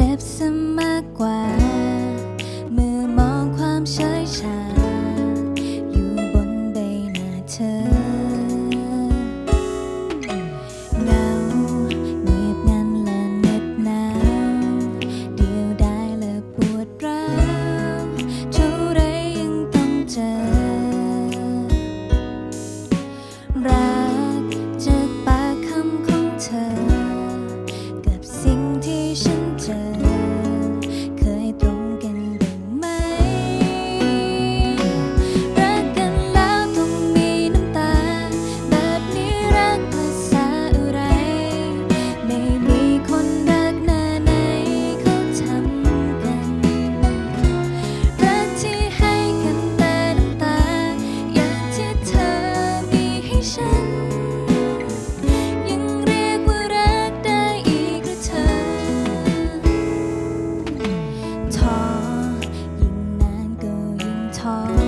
จ็บซ้ำมากกว่า เมื่อมองความเฉยชาอยู่บนใบหน้าเธอ heart.